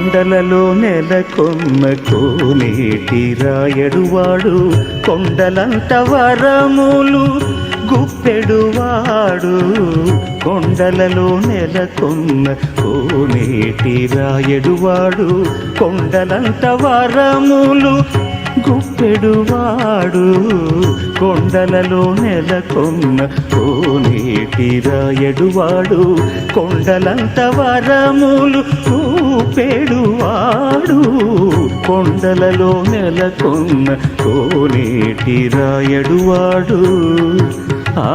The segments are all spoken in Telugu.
కొండలలో నెలకొన్న కోనేటి రాయడువాడు కొండలంత వరములు గుప్పెడువాడు కొండలలో నెలకొన్న కోనేటి రాయడువాడు కొండలంత వరములు గుప్పెడువాడు కొండలలో నెలకొన్న కోనేటి రాయడువాడు కొండలంత వరములు చూపెడువాడు కొండలలో నెలకొన్న కోనేటి రాయడువాడు. ఆ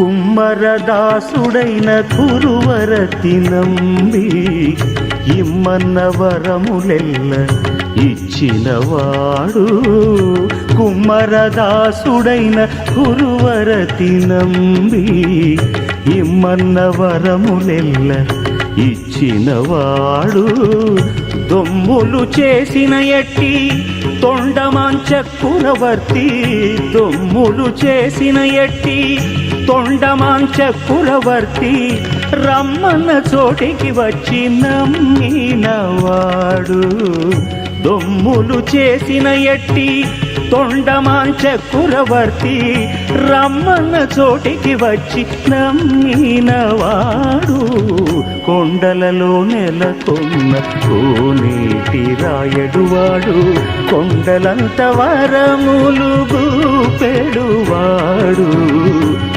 కుమ్మరదాసుడైన కురువరతి నంబి ఇమ్మన్న వరములెల్ల ఇచ్చినవాడు. కుమ్మరదాసుడైన కురువరతి నంబి ఇమ్మన్న వరములెల్ల ఇచ్చినవాడు. దొమ్ములు చేసిన ఎట్టి తొండమాంచ కురవర్తి దొమ్ములు చేసిన ఎట్టి తొండమాంచ కురవర్తి రమ్మన్న చోటికి వచ్చి నమ్మినవాడు దొమ్ములు చేసిన ఎట్టి తొండమాంచ కురవర్తి రమ్మన్న చోటికి వచ్చి నమ్మినవాడు కొండలలో నెలకొన్న కోనేటి రాయడువాడు కొండలంత వరములు పెడువాడు.